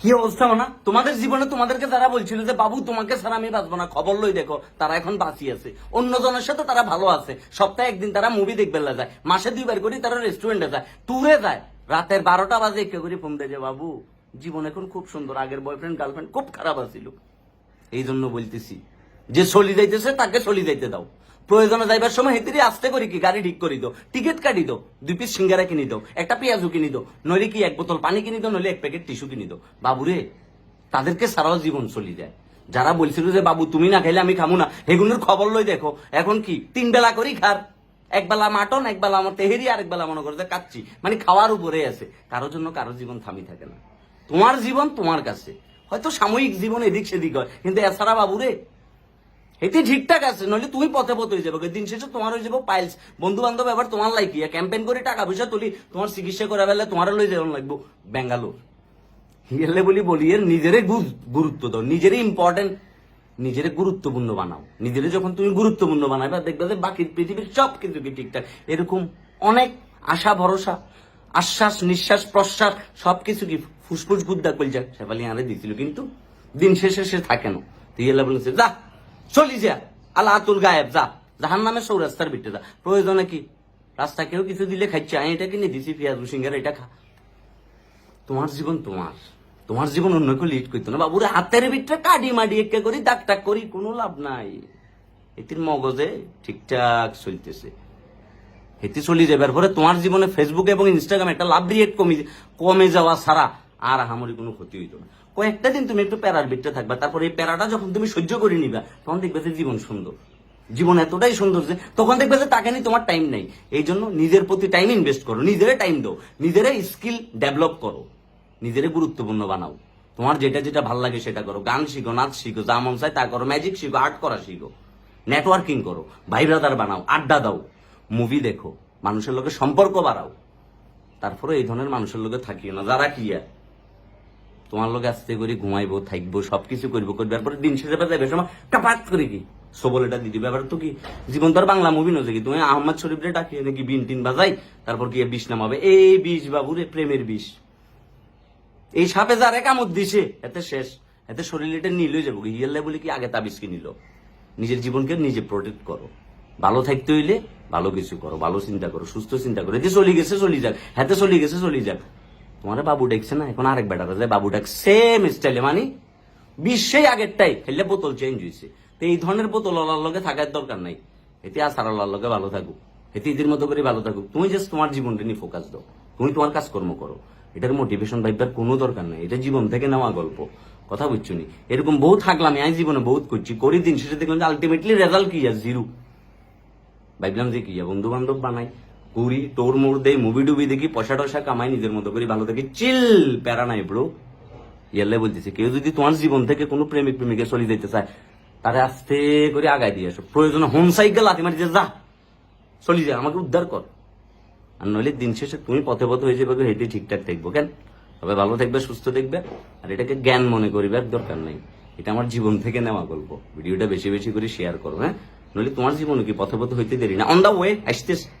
কি অবস্থা না তোমাদের জীবনে তোমাদেরকে যারা বলছিল যে, বাবু, তোমাকে ছাড়া আমি বাঁচবো না, খবর লই দেখো, তারা এখন বাঁচিয়ে আছে। অন্যজনের সাথে তারা ভালো আছে। সপ্তাহে একদিন তারা মুভি দেখবে যায়। মাসে দুইবার করে তারা রেস্টুরেন্টে যায়। ট্যুরে যায়। রাতের বারোটা বাজে একে করে ফোন দেয় যে, বাবু, জীবন এখন খুব সুন্দর। আগের বয়ফ্রেন্ড গার্লফ্রেন্ড খুব খারাপ আছিল। এই জন্য বলতেছি, যে চলি যাইতেছে তাকে চলি যাইতে দাও। প্রয়োজনে যাইবার সময় হেতিরি আস্তে করি কি, গাড়ি ঠিক করি দাও টিকিট কাটি দাও দুই পিস সিঙ্গারা কিনি দাও একটা পেঁয়াজও কিনি দাও নইলে কি এক বোতল পানি কিনি দাও নইলে এক প্যাকেট টিস্যু কিনি দাও বাবুরে, তাদেরকে সারাও জীবন চলি যায়। যারা বলছিল যে, বাবু, তুমি না খাইলে আমি খামু না এগুলোর খবর লই দেখো, এখন কি, তিন বেলা করি খার। এক বেলা মাটন, এক বেলা আমার তেহেরি, আর এক বেলা মনে করে যে কাচ্ছি মানে খাওয়ার উপরে আছে কারোর জন্য কারোর জীবন থামি থাকে না। তোমার জীবন তোমার কাছে। হয়তো সাময়িক জীবন এদিক সেদিক হয়, কিন্তু এছাড়া বাবুরে এটি ঠিকঠাক আছে, নইলে তুমি পথে পথে হয়ে যাবে। দিন শেষে তোমার হয়ে যাব পাইলস বন্ধু বান্ধব এবার তোমার লাইকি ক্যাম্পেইন করে, টাকা পয়সা তুলি, তোমার চিকিৎসা করা বেলা তোমার লই যেমন লাগবো। বেঙ্গালোর হিয়ালে বলি বলি, এর নিজেরে গুরুত্ব দাও। নিজেরে ইম্পর্টেন্ট নিজেরে গুরুত্বপূর্ণ বানাও। নিজেরে যখন তুমি গুরুত্বপূর্ণ বানাবে দেখবে যে বাকি পৃথিবীর সব কিছু কি ঠিকঠাক। এরকম অনেক আশা, ভরসা, আশ্বাস, নিঃশ্বাস, প্রশ্বাস সবকিছু কি ফুসফুস, গুদ্দা কইল যাক সেফালি আরে দিছিল, কিন্তু দিন শেষে সে থাকে না। হিয়ালে বলেছে, যা চলি যা। আল্লাহ আতুল গায়েব, যা। জাহান নামে সৌ রাস্তার ভিতরে যা। প্রয়োজনে কি? রাস্তা কেউ কিছু দিলে খাইছে। আমি এটা কিনে দিছি, পেঁয়াজ সিঙ্গার এটা খা। তোমার জীবন তোমার। তোমার জীবন অন্য কেউ লিড করতো না। বাবুরে হাতের ভিতরে কাডি মাডি একে করি দাগ টাক করি, কোনো লাভ নাই। এটির মগজে ঠিকঠাক চলতেছে। এটি চলি যাবার পরে তোমার জীবনে ফেসবুক এবং ইনস্টাগ্রামে একটা লাভ রিয়েট কমে কমে যাওয়া ছাড়া আর আহামরি কোনো ক্ষতি হইতো না। কয়েকটা দিন তুমি একটু প্যারার ভিতরে থাকবা, তারপরে এই প্যারাটা যখন তুমি সহ্য করে নিবা, তখন দেখবে যে জীবন সুন্দর। জীবন এতটাই সুন্দর যে তখন দেখবে যে তাকে নিয়ে তোমার টাইম নেই। এই জন্য নিজের প্রতি টাইম ইনভেস্ট করো, নিজেরে টাইম দাও, নিজেরে স্কিল ডেভেলপ করো, নিজেরে গুরুত্বপূর্ণ বানাও। তোমার যেটা যেটা ভালো লাগে সেটা করো। গান শিখো, নাচ শিখো, যা মন চায় তা করো ম্যাজিক শিখো আর্ট করা শিখো। নেটওয়ার্কিং করো ভাই ব্রাদার বানাও, আড্ডা দাও মুভি দেখো, মানুষের লোকের সম্পর্ক বাড়াও। তারপরে এই ধরনের মানুষের লোকে থাকিও না। যারা কি আর? তোমার লোকে আস্তে করে ঘুমাইবো, থাকব, সবকিছু করব করবে তারপরে দিন শেষে যাবে সময় টাপাত করে কি? সবল এটা দিদি ব্যাপার তো কি, জীবন তো আর বাংলা মুভি নয় কি? তুমি আহমদ শরীফ রে ডাকিয়ে নাকি বিন টিন বাজাই, তারপর কি বিষ নামাবে? এই বিষ বাবুরে, প্রেমের বিষ। এই সাপে যারে কামড় দিছে, এতে শেষ। এতে শরীর এটা নিলই যাব হিয়ালে বলে কি আগে তাবিজ নিল? নিজের জীবনকে নিজে প্রোটেক্ট করো। ভালো থাকতে হইলে ভালো কিছু করো, ভালো চিন্তা করো, সুস্থ চিন্তা করো। এতে চলে গেছে, চলে যাক। হাতে চলে গেছে, চলে যাক। তোমার বাবু ডাকছে না? এখন আরেক বেটা যায় বাবু ডাক সেম স্টাইলে মানে বিশ্বেই আগেরটাই। খেললে বোতল চেঞ্জ হয়েছে তো এই ধরনের বোতল আল্লাহর লগে থাকার দরকার নাই। এতে আসার আল্লাহর লগে ভালো থাকুক। এতে ঈদের মতো করে ভালো থাকুক। তুমি জাস্ট তোমার জীবনটা নিয়ে ফোকাস দাও। তুমি তোমার কাজকর্ম করো। এটার মোটিভেশন ভাইবার কোনো দরকার নাই। এটা জীবন থেকে নেওয়া গল্প। কথা বুঝছ নি? এরকম বহু থাকলাম আমি জীবনে বহুত করছি। করি দিন শেষে দেখলাম যে আলটিমেটলি রেজাল্ট কি? আছে জিরো ভাবলাম যে কি? যা বন্ধু বান্ধব বানাই। করি টোর মোড় দেই মুভি টুবি দেখি, পয়সা টয়সা কামাই নিজের মতো করি, ভালো থাকি। চিল! প্যারা নাই ব্রো ইয়ালে বলতেছে, কেউ যদি তোমার জীবন থেকে কোনো প্রেমিক, প্রেমিকে চলে যেতে চায়, তারে আস্তে করে আগায় দিয়ে আসো। প্রয়োজনে হোম সাইকেল লাথি মারি যে। চলি যা, আমাকে উদ্ধার কর। আর নইলে দিন শেষে তুমি পথে পথে হয়ে যাবে, হেঁটে ঠিকঠাক থাকব, কেন? তবে ভালো থাকবে, সুস্থ দেখবে আর এটাকে জ্ঞান মনে করিবার দরকার নাই। এটা আমার জীবন থেকে নেওয়া গল্প। ভিডিওটা বেশি বেশি করে শেয়ার করো হ্যাঁ? নইলে তোমার জীবনে কি পথে পথে হইতে দেরি না। অন দা ওয়ে আসতেছে।